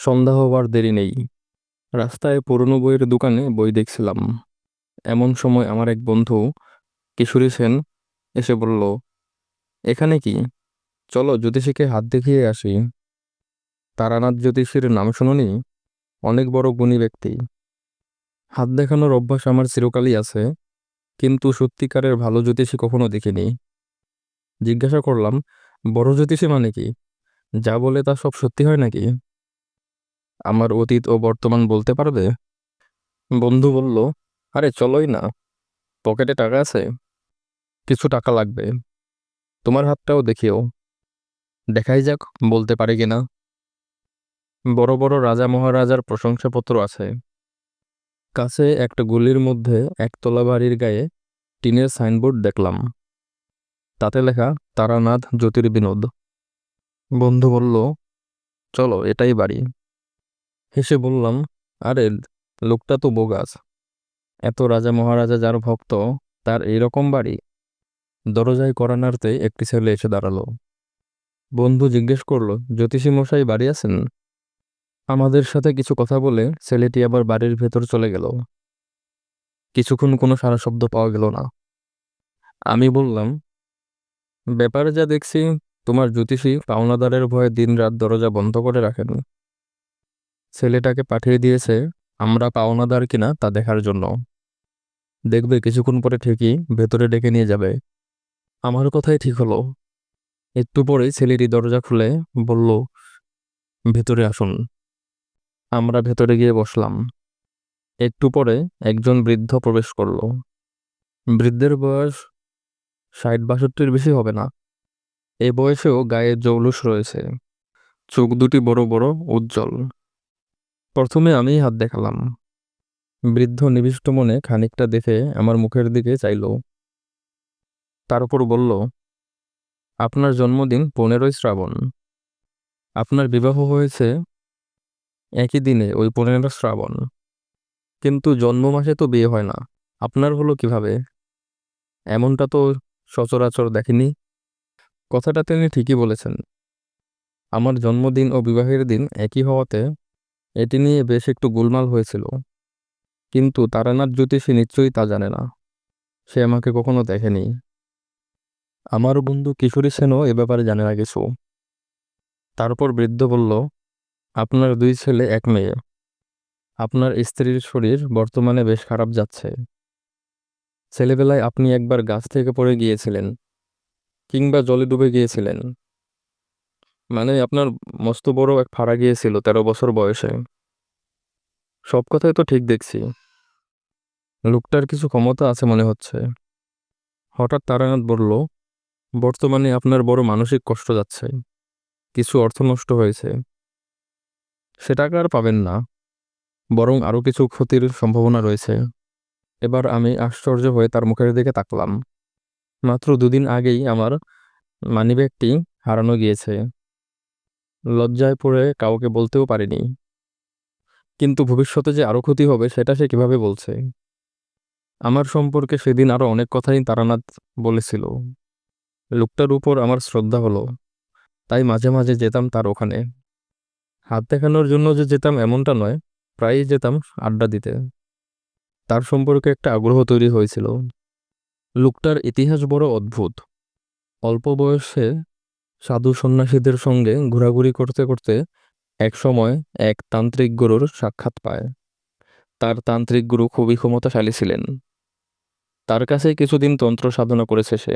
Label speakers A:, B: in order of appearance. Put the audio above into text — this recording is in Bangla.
A: সন্ধ্যা হওয়ার দেরি নেই। রাস্তায় পুরনো বইয়ের দোকানে বই দেখছিলাম। এমন সময় আমার এক বন্ধু, কিশোরী সেন, এসে বলল, এখানে কি? চলো জ্যোতিষীকে হাত দেখিয়ে আসি। তারানাথ জ্যোতিষীর নাম শুনুনি? অনেক বড় গুণী ব্যক্তি। হাত দেখানোর অভ্যাস আমার চিরকালই আছে, কিন্তু সত্যিকারের ভালো জ্যোতিষী কখনো দেখিনি। জিজ্ঞাসা করলাম, বড় জ্যোতিষী মানে কি? যা বলে তা সব সত্যি হয় নাকি? আমার অতীত ও বর্তমান বলতে পারবে? বন্ধু বলল, আরে চলোই না। পকেটে টাকা আছে। কিছু টাকা লাগবে। তোমার হাতটাও দেখিও। দেখাই যাক, বলতে পারে কিনা? বড় বড় রাজা মহারাজার প্রশংসাপত্র আছে। কাছে একটা গুলির মধ্যে একতলা বাড়ির গায়ে টিনের সাইনবোর্ড দেখলাম। তাতে লেখা, তারানাথ জ্যোতির্বিনোদ। বন্ধু বলল, চলো, এটাই বাড়ি। হেসে বললাম, আরে, লোকটা তো বোগাস। এত রাজা মহারাজা যার ভক্ত, তার এইরকম বাড়ি? দরজায় করা একটি ছেলে এসে দাঁড়াল। বন্ধু জিজ্ঞেস করল জ্যোতিষী মশাই বাড়ি আছেন? আমাদের সাথে কিছু কথা বলে ছেলেটি আবার বাড়ির ভেতর চলে গেল। কিছুক্ষণ কোনো সারা শব্দ পাওয়া গেল না। আমি বললাম, ব্যাপারে যা দেখছি, তোমার জ্যোতিষী পাওনাদারের ভয়ে দিনরাত দরজা বন্ধ করে রাখেন। ছেলেটাকে পাঠিয়ে দিয়েছে, আমরা পাওনাদার কিনা তা দেখার জন্য। দেখবে কিছুক্ষণ পরে ঠিকই ভেতরে ডেকে নিয়ে যাবে। আমার কথাই ঠিক হলো। একটু পরে ছেলেটি দরজা খুলে বলল, ভেতরে আসুন। আমরা ভেতরে গিয়ে বসলাম। একটু পরে একজন বৃদ্ধ প্রবেশ করল। বৃদ্ধের বয়স ষাট বাষট্টির বেশি হবে না। এ বয়সেও গায়ে জৌলুস রয়েছে। চোখ দুটি বড় বড়, উজ্জ্বল। প্রথমে আমিই হাত দেখালাম। বৃদ্ধ নিবিষ্ট মনে খানিকটা দেখে আমার মুখের দিকে চাইল। তার উপর বলল, আপনার জন্মদিন পনেরোই শ্রাবণ। আপনার বিবাহ হয়েছে একই দিনে ওই পনেরো শ্রাবণ। কিন্তু জন্ম মাসে তো বিয়ে হয় না। আপনার হলো কীভাবে? এমনটা তো সচরাচর দেখেনি। কথাটা তিনি ঠিকই বলেছেন। আমার জন্মদিন ও বিবাহের দিন একই হওয়াতে এটি নিয়ে বেশ একটু গোলমাল হয়েছিল। কিন্তু তারানাথ জ্যোতিষী নিশ্চয়ই তা জানে না। সে আমাকে কখনো দেখেনি। আমার বন্ধু কিশোরী সেনও এ ব্যাপারে জানে না কিছু। তারপর বৃদ্ধ বলল, আপনার দুই ছেলে, এক মেয়ে। আপনার স্ত্রীর শরীর বর্তমানে বেশ খারাপ যাচ্ছে। ছেলেবেলায় আপনি একবার গাছ থেকে পড়ে গিয়েছিলেন কিংবা জলে ডুবে গিয়েছিলেন। মানে আপনার মস্ত বড় এক ফাড়া গিয়েছিল তেরো বছর বয়সে। সব কথাই তো ঠিক দেখছি। লোকটার কিছু ক্ষমতা আছে মনে হচ্ছে। হঠাৎ তারানাথ বলল, বর্তমানে আপনার বড় মানসিক কষ্ট যাচ্ছে। কিছু অর্থ নষ্ট হয়েছে। সে টাকা আর পাবেন না। বরং আরও কিছু ক্ষতির সম্ভাবনা রয়েছে। এবার আমি আশ্চর্য হয়ে তার মুখের দিকে তাকলাম। মাত্র দুদিন আগেই আমার মানিব্যাগটি হারানো গিয়েছে। লজ্জায় পড়ে কাউকে বলতেও পারিনি। কিন্তু ভবিষ্যতে যে আরও ক্ষতি হবে, সেটা সে কীভাবে বলছে? আমার সম্পর্কে সেদিন আরও অনেক কথাই তারানাথ বলেছিল। লোকটার উপর আমার শ্রদ্ধা হলো, তাই মাঝে মাঝে যেতাম তার ওখানে। হাত দেখানোর জন্য যে যেতাম এমনটা নয়, প্রায়ই যেতাম আড্ডা দিতে। তার সম্পর্কে একটা আগ্রহ তৈরি হয়েছিল। লোকটার ইতিহাস বড় অদ্ভুত। অল্প বয়সে সাধু সন্ন্যাসীদের সঙ্গে ঘোরাঘুরি করতে করতে একসময় এক তান্ত্রিক গুরুর সাক্ষাৎ পায়। তার তান্ত্রিক গুরু খুবই ক্ষমতাশালী ছিলেন। তার কাছে কিছুদিন তন্ত্র সাধনা করেছে সে।